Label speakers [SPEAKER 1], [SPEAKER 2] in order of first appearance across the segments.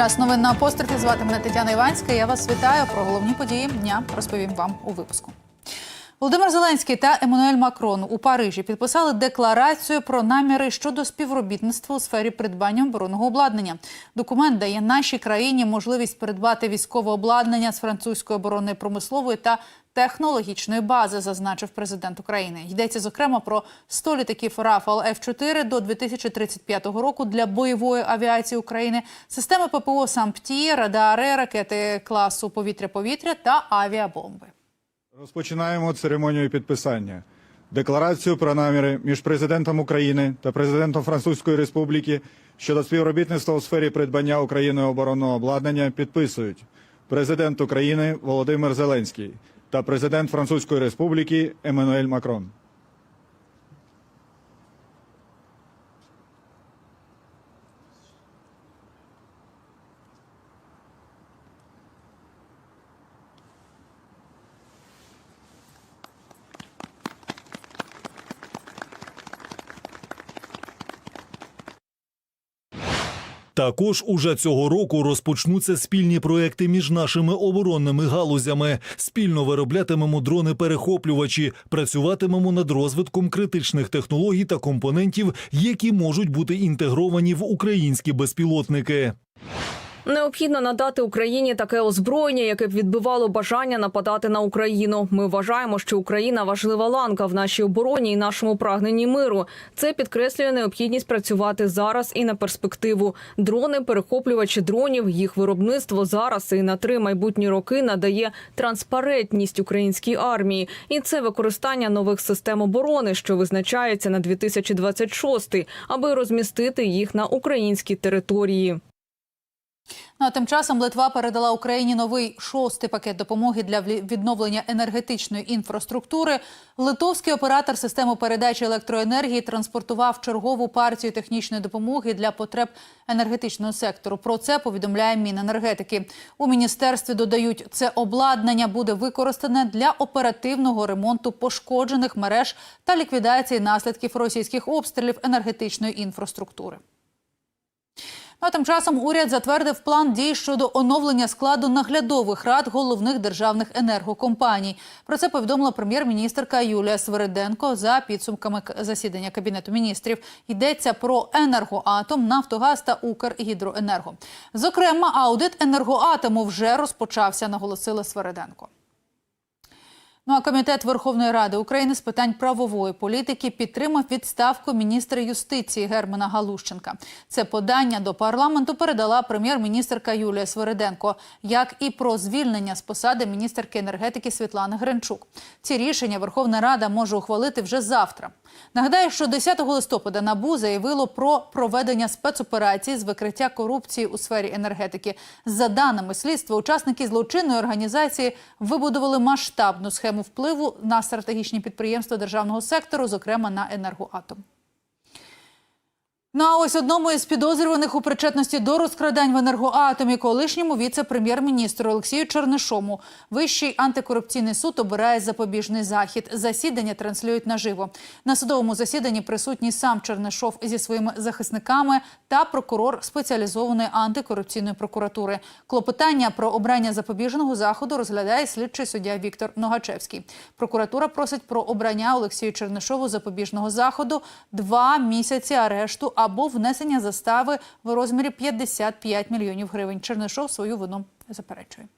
[SPEAKER 1] Час новин на апострофі. Звати мене Тетяна Іванська. Я вас вітаю. Про головні події дня розповім вам у випуску. Володимир Зеленський та Еммануель Макрон у Парижі підписали декларацію про наміри щодо співробітництва у сфері придбання оборонного обладнання. Документ дає нашій країні можливість придбати військове обладнання з французької оборонної промислової та технологічної бази, зазначив президент України. Йдеться зокрема про 100 літаків Рафал F-4 до 2035 року для бойової авіації України, системи ППО «Сампті», радари, ракети класу повітря-повітря та авіабомби.
[SPEAKER 2] Розпочинаємо церемонію підписання. Декларацію про наміри між президентом України та президентом Французької Республіки щодо співробітництва у сфері придбання Україною оборонного обладнання підписують президент України Володимир Зеленський та президент Французької Республіки Еммануель Макрон.
[SPEAKER 3] Також уже цього року розпочнуться спільні проекти між нашими оборонними галузями. Спільно вироблятимемо дрони-перехоплювачі, працюватимемо над розвитком критичних технологій та компонентів, які можуть бути інтегровані в українські безпілотники.
[SPEAKER 4] Необхідно надати Україні таке озброєння, яке б відбивало бажання нападати на Україну. Ми вважаємо, що Україна важлива ланка в нашій обороні і нашому прагненні миру. Це підкреслює необхідність працювати зараз і на перспективу. Дрони, перехоплювачі дронів, їх виробництво зараз і на три майбутні роки надає транспарентність українській армії, і це використання нових систем оборони, що визначається на 2026, аби розмістити їх на українській території.
[SPEAKER 1] Ну а тим часом Литва передала Україні новий шостий пакет допомоги для відновлення енергетичної інфраструктури. Литовський оператор системи передачі електроенергії транспортував чергову партію технічної допомоги для потреб енергетичного сектору. Про це повідомляє Міненергетики. У міністерстві додають, це обладнання буде використане для оперативного ремонту пошкоджених мереж та ліквідації наслідків російських обстрілів енергетичної інфраструктури. Ну, а тим часом уряд затвердив план дій щодо оновлення складу наглядових рад головних державних енергокомпаній. Про це повідомила прем'єр-міністрка Юлія Свериденко за підсумками засідання кабінету міністрів. Йдеться про енергоатом, Нафтогаз та Укргідроенерго. Зокрема, аудит енергоатому вже розпочався, наголосила Свериденко. Ну а комітет Верховної Ради України з питань правової політики підтримав відставку міністра юстиції Германа Галущенка. Це подання до парламенту передала прем'єр-міністрка Юлія Свериденко, як і про звільнення з посади міністерки енергетики Світлани Гринчук. Ці рішення Верховна Рада може ухвалити вже завтра. Нагадаю, що 10 листопада НАБУ заявило про проведення спецоперації з викриття корупції у сфері енергетики. За даними слідства, учасники злочинної організації вибудували масштабну схему впливу на стратегічні підприємства державного сектору, зокрема на енергоатом. Ну а ось одному із підозрюваних у причетності до розкрадань в енергоатомі колишньому віце-прем'єр-міністру Олексію Чернишому Вищий антикорупційний суд обирає запобіжний захід. Засідання транслюють наживо. На судовому засіданні присутній сам Чернишов зі своїми захисниками та прокурор спеціалізованої антикорупційної прокуратури. Клопотання про обрання запобіжного заходу розглядає слідчий суддя Віктор Ногачевський. Прокуратура просить про обрання Олексію Чернишову запобіжного заходу два місяці арешту або внесення застави в розмірі 55 мільйонів гривень. Чернишов свою вину заперечує.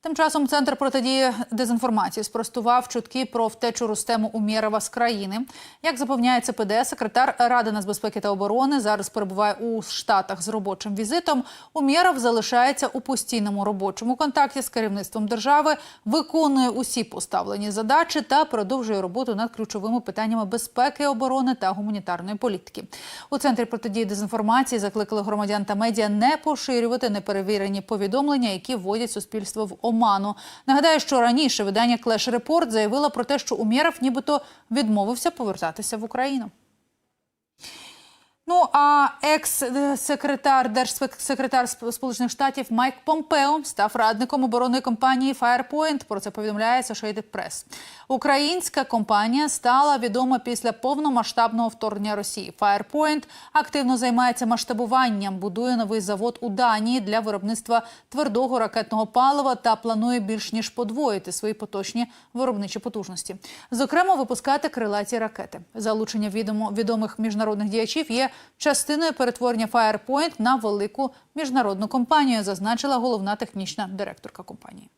[SPEAKER 1] Тим часом центр протидії дезінформації спростував чутки про втечу Рустему Умєрова з країни. Як запевняє ЦПД, секретар Ради нацбезпеки та оборони зараз перебуває у Штатах з робочим візитом. Умєров залишається у постійному робочому контакті з керівництвом держави, виконує усі поставлені задачі та продовжує роботу над ключовими питаннями безпеки, оборони та гуманітарної політики. У центрі протидії дезінформації закликали громадян та медіа не поширювати неперевірені повідомлення, які вводять суспільство в оману. Нагадаю, що раніше видання Клеш Репорт заявило про те, що Умєров нібито відмовився повертатися в Україну. Ну а екс-секретар держсекретар Сп- Сполучених Штатів Майк Помпео став радником оборонної компанії Firepoint. Про це повідомляє Associated Press. Українська компанія стала відома після повномасштабного вторгнення Росії. Firepoint активно займається масштабуванням, будує новий завод у Данії для виробництва твердого ракетного палива та планує більш ніж подвоїти свої поточні виробничі потужності. Зокрема, випускати крилаті ракети. Залучення відомо відомих міжнародних діячів є частиною перетворення Firepoint на велику міжнародну компанію, зазначила головна технічна директорка компанії.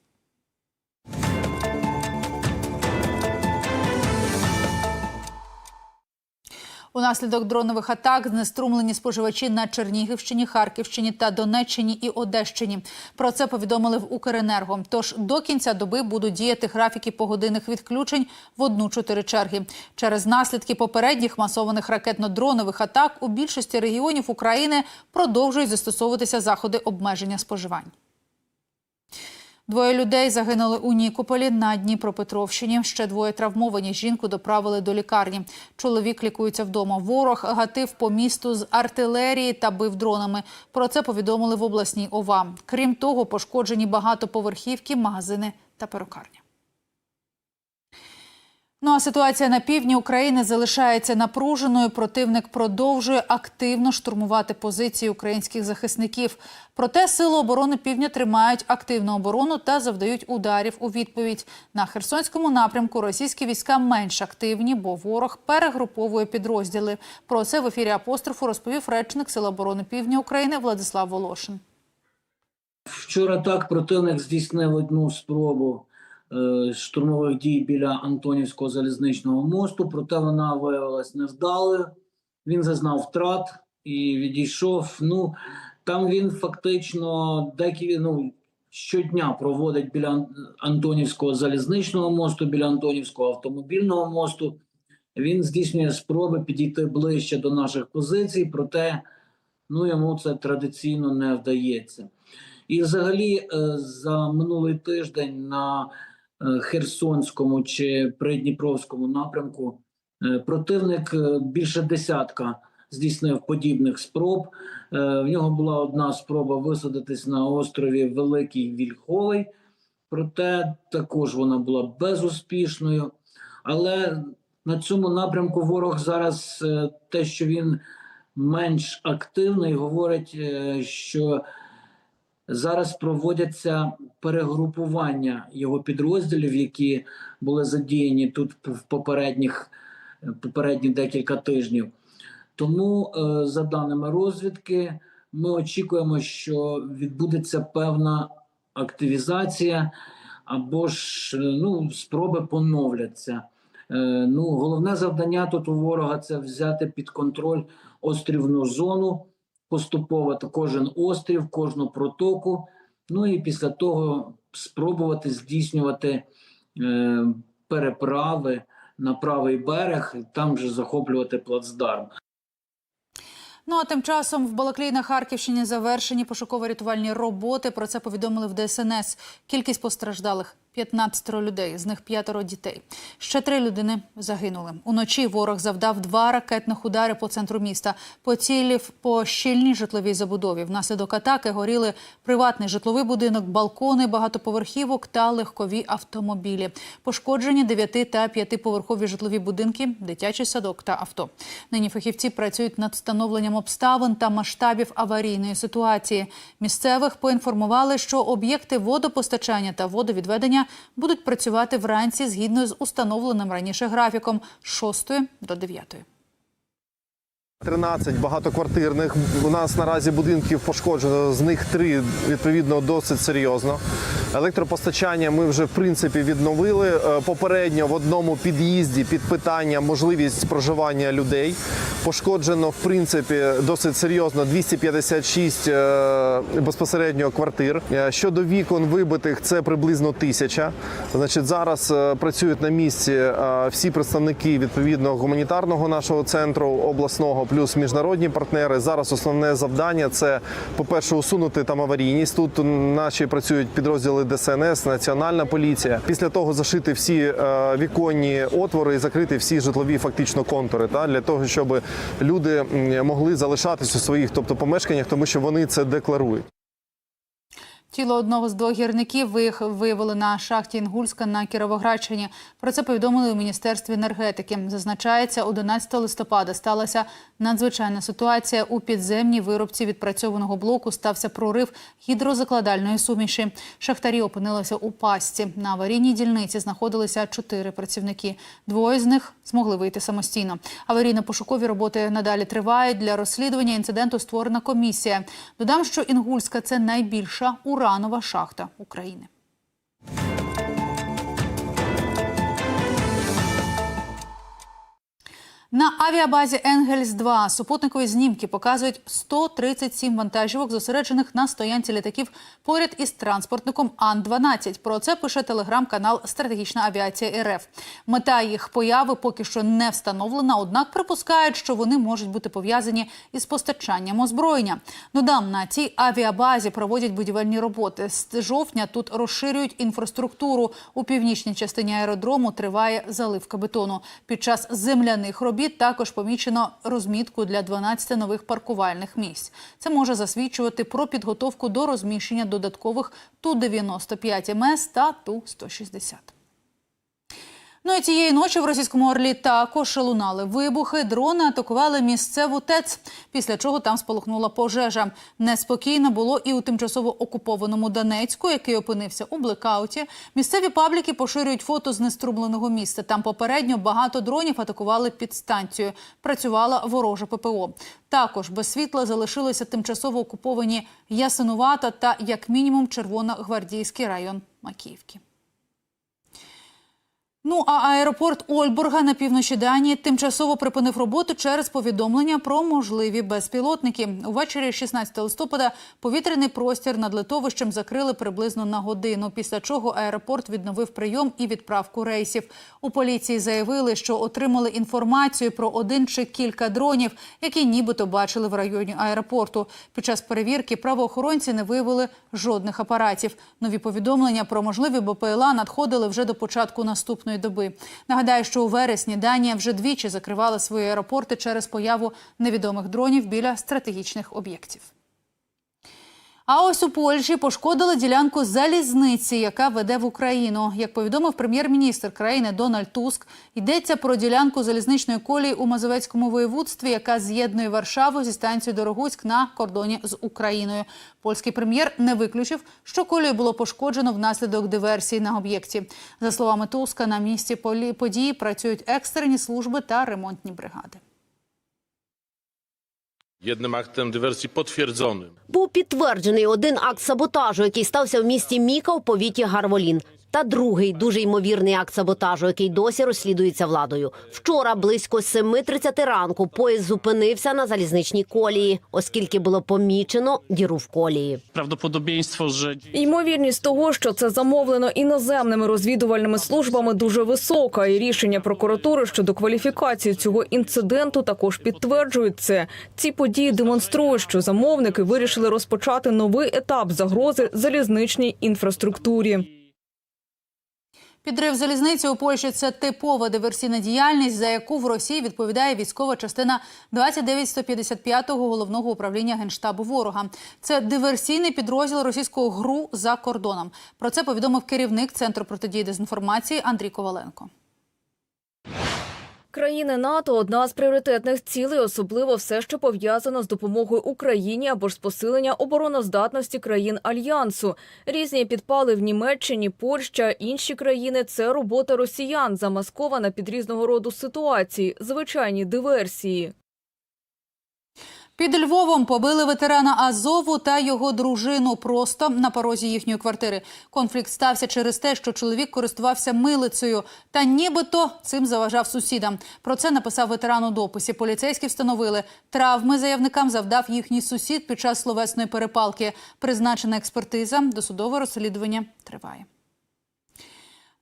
[SPEAKER 1] Унаслідок дронових атак знеструмлені споживачі на Чернігівщині, Харківщині та Донеччині і Одещині. Про це повідомили в Укренерго. Тож до кінця доби будуть діяти графіки погодинних відключень в одну-чотири черги. Через наслідки попередніх масованих ракетно-дронових атак у більшості регіонів України продовжують застосовуватися заходи обмеження споживань. Двоє людей загинули у Нікополі на Дніпропетровщині. Ще двоє травмовані. Жінку доправили до лікарні. Чоловік лікується вдома. Ворог гатив по місту з артилерії та бив дронами. Про це повідомили в обласній ОВА. Крім того, пошкоджені багатоповерхівки, магазини та перукарні. Ну а ситуація на півдні України залишається напруженою. Противник продовжує активно штурмувати позиції українських захисників. Проте сили оборони півдня тримають активну оборону та завдають ударів у відповідь. На Херсонському напрямку російські війська менш активні, бо ворог перегруповує підрозділи. Про це в ефірі апострофу розповів речник Сил оборони Півдня України Владислав Волошин.
[SPEAKER 5] Вчора так противник здійснив одну спробу штурмових дій біля Антонівського залізничного мосту, проте вона виявилась невдалою. Він зазнав втрат і відійшов. Ну там він фактично декі, ну, щодня проводить біля Антонівського залізничного мосту, біля Антонівського автомобільного мосту. Він здійснює спроби підійти ближче до наших позицій, проте ну, йому це традиційно не вдається. І взагалі е, за минулий тиждень на е, Херсонському чи Придніпровському напрямку е, противник е, більше десятка здійснив подібних спроб. Е, В нього була одна спроба висадитись на острові Великий Вільховий, проте також вона була безуспішною. Але на цьому напрямку ворог зараз е, те, що він менш активний, говорить, е, що Зараз проводяться перегрупування його підрозділів, які були задіяні тут в попередніх попередні декілька тижнів. Тому, е, за даними розвідки, ми очікуємо, що відбудеться певна активізація або ж е, ну, спроби поновляться. Е, Ну, головне завдання тут у ворога це взяти під контроль острівну зону поступово кожен острів, кожну протоку. Ну і після того спробувати здійснювати е, переправи на правий берег, там вже захоплювати плацдарм.
[SPEAKER 1] Ну а тим часом в Балаклії на Харківщині завершені пошуково-рятувальні роботи. Про це повідомили в ДСНС. Кількість постраждалих 15 людей, з них п'ятеро дітей. Ще три людини загинули. Уночі ворог завдав два ракетних удари по центру міста. Поцілів по щільній житловій забудові. Внаслідок атаки горіли приватний житловий будинок, балкони, багатоповерхівок та легкові автомобілі. Пошкоджені 9 та 5-поверхові житлові будинки, дитячий садок та авто. Нині фахівці працюють над встановленням обставин та масштабів аварійної ситуації. Місцевих поінформували, що об'єкти водопостачання та водовідведення будуть працювати вранці згідно з установленим раніше графіком з 6 до 9.
[SPEAKER 6] 13 багатоквартирних. У нас наразі будинків пошкоджено, з них три відповідно досить серйозно. Електропостачання ми вже в принципі відновили. Е, Попередньо в одному під'їзді під питання можливість проживання людей. Пошкоджено в принципі досить серйозно 256 е, безпосередньо квартир. Е, Щодо вікон вибитих, це приблизно тисяча. Значить, зараз працюють на місці всі представники відповідно гуманітарного нашого центру обласного, плюс міжнародні партнери. Зараз основне завдання це, по-перше, усунути там аварійність. Тут наші працюють підрозділи задіяли ДСНС, Національна поліція. Після того зашити всі е, віконні отвори і закрити всі житлові фактично контури, та для того, щоб люди могли залишатися у своїх, тобто помешканнях, тому що вони це декларують.
[SPEAKER 1] Тіло одного з двох гірників виявили на шахті Інгульська на Кіровоградщині. Про це повідомили у міністерстві енергетики. Зазначається, 11 листопада сталася надзвичайна ситуація у підземній виробці відпрацьованого блоку. Стався прорив гідрозакладальної суміші. Шахтарі опинилися у пастці. На аварійній дільниці знаходилися чотири працівники. Двоє з них змогли вийти самостійно. Аварійно-пошукові роботи надалі тривають. Для розслідування інциденту створена комісія. Додам, що Інгульська це найбільша уранова шахта України. На авіабазі Енгельс 2 супутникові знімки показують 137 вантажівок, зосереджених на стоянці літаків поряд із транспортником Ан-12. Про це пише телеграм-канал Стратегічна авіація РФ. Мета їх появи поки що не встановлена, однак припускають, що вони можуть бути пов'язані із постачанням озброєння. Додам на цій авіабазі проводять будівельні роботи. З жовтня тут розширюють інфраструктуру. У північній частині аеродрому триває заливка бетону. Під час земляних робіт також помічено розмітку для 12 нових паркувальних місць. Це може засвідчувати про підготовку до розміщення додаткових Ту-95 МС та Ту-160. Ну і цієї ночі в російському Орлі також лунали вибухи. Дрони атакували місцеву ТЕЦ, після чого там спалахнула пожежа. Неспокійно було і у тимчасово окупованому Донецьку, який опинився у блекауті. Місцеві пабліки поширюють фото знеструмленого місця. Там попередньо багато дронів атакували підстанцію. Працювала ворожа ППО. Також без світла залишилися тимчасово окуповані Ясинувата та, як мінімум, Червоногвардійський район Макіївки. Ну а аеропорт Ольбурга на півночі Данії тимчасово припинив роботу через повідомлення про можливі безпілотники. Увечері 16 листопада повітряний простір над литовищем закрили приблизно на годину. Після чого аеропорт відновив прийом і відправку рейсів. У поліції заявили, що отримали інформацію про один чи кілька дронів, які нібито бачили в районі аеропорту. Під час перевірки правоохоронці не виявили жодних апаратів. Нові повідомлення про можливі БПЛА надходили вже до початку наступної доби. Нагадаю, що у вересні Данія вже двічі закривала свої аеропорти через появу невідомих дронів біля стратегічних об'єктів. А ось у Польщі пошкодили ділянку залізниці, яка веде в Україну. Як повідомив прем'єр-міністр країни Дональд Туск, йдеться про ділянку залізничної колії у Мазовецькому воєводстві, яка з'єднує Варшаву зі станцією Дорогуськ на кордоні з Україною. Польський прем'єр не виключив, що колію було пошкоджено внаслідок диверсії на об'єкті. За словами Туска, на місці події працюють екстрені служби та ремонтні бригади.
[SPEAKER 7] Jednym актом диверсії потвердженим
[SPEAKER 8] Був підтверджений один акт саботажу, який стався в місті Міка в повіті Гарволін. Та другий дуже ймовірний акт саботажу, який досі розслідується владою. Вчора близько 7.30 ранку поїзд зупинився на залізничній колії, оскільки було помічено діру в колії.
[SPEAKER 9] Prawdopodobieństwo, że
[SPEAKER 4] Ймовірність того, що це замовлено іноземними розвідувальними службами, дуже висока. І рішення прокуратури щодо кваліфікації цього інциденту також підтверджують це. Ці події демонструють, що замовники вирішили розпочати новий етап загрози залізничній інфраструктурі.
[SPEAKER 1] Підрив залізниці у Польщі це типова диверсійна діяльність, за яку в Росії відповідає військова частина 29155-го головного управління генштабу ворога. Це диверсійний підрозділ російського ГРУ за кордоном. Про це повідомив керівник центру протидії дезінформації Андрій Коваленко.
[SPEAKER 4] Країни НАТО одна з пріоритетних цілей, особливо все, що пов'язано з допомогою Україні або ж з посилення обороноздатності країн альянсу. Різні підпали в Німеччині, Польща, інші країни це робота росіян, замаскована під різного роду ситуації, звичайні диверсії.
[SPEAKER 1] Під Львовом побили ветерана Азову та його дружину просто на порозі їхньої квартири. Конфлікт стався через те, що чоловік користувався милицею та нібито цим заважав сусідам. Про це написав ветеран у дописі. Поліцейські встановили травми заявникам завдав їхній сусід під час словесної перепалки. Призначена експертиза. Досудове розслідування триває.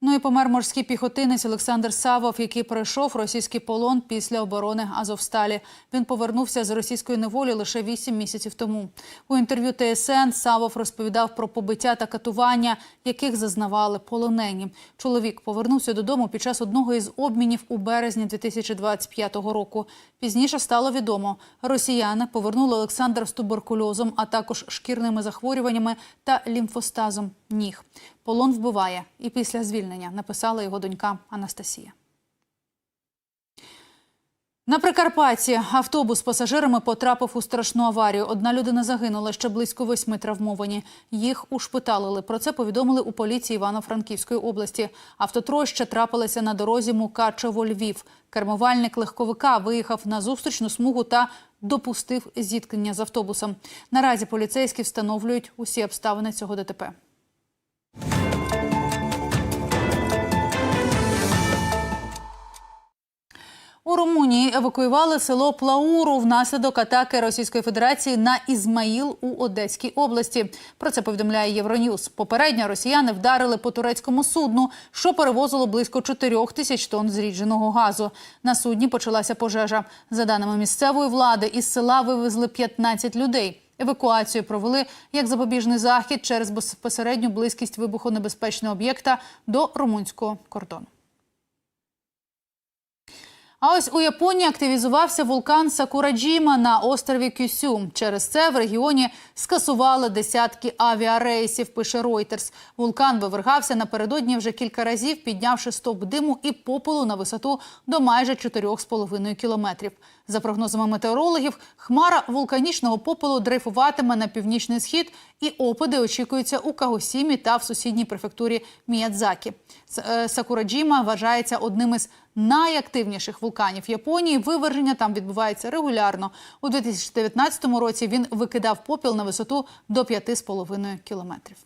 [SPEAKER 1] Ну і помер морський піхотинець Олександр Савов, який пройшов російський полон після оборони Азовсталі. Він повернувся з російської неволі лише вісім місяців тому. У інтерв'ю ТСН Савов розповідав про побиття та катування, яких зазнавали полонені. Чоловік повернувся додому під час одного із обмінів у березні 2025 року. Пізніше стало відомо, росіяни повернули Олександра з туберкульозом, а також шкірними захворюваннями та лімфостазом ніг. Полон вбиває і після звільнення, написала його донька Анастасія. На Прикарпатті автобус з пасажирами потрапив у страшну аварію. Одна людина загинула, ще близько восьми травмовані. Їх ушпиталили. Про це повідомили у поліції Івано-Франківської області. Автотроща трапилася на дорозі Мукачево-Львів. Кермувальник легковика виїхав на зустрічну смугу та допустив зіткнення з автобусом. Наразі поліцейські встановлюють усі обставини цього ДТП. У Румунії евакуювали село Плауру внаслідок атаки Російської Федерації на Ізмаїл у Одеській області. Про це повідомляє Євроньюз. Попередньо росіяни вдарили по турецькому судну, що перевозило близько 4 тисяч тонн зрідженого газу. На судні почалася пожежа. За даними місцевої влади, із села вивезли 15 людей. Евакуацію провели як запобіжний захід через безпосередню близькість вибухонебезпечного об'єкта до румунського кордону. А ось у Японії активізувався вулкан Сакураджіма на острові Кюсю. Через це в регіоні скасували десятки авіарейсів. Пише Reuters. Вулкан вивергався напередодні вже кілька разів, піднявши стоп диму і попелу на висоту до майже 4,5 кілометрів. За прогнозами метеорологів, хмара вулканічного попелу дрейфуватиме на північний схід, і опади очікуються у Кагосімі та в сусідній префектурі Міядзакі. Е, Сакураджіма вважається одним із найактивніших вулканів Японії. Виверження там відбувається регулярно. У 2019 році він викидав попіл на висоту до 5,5 кілометрів.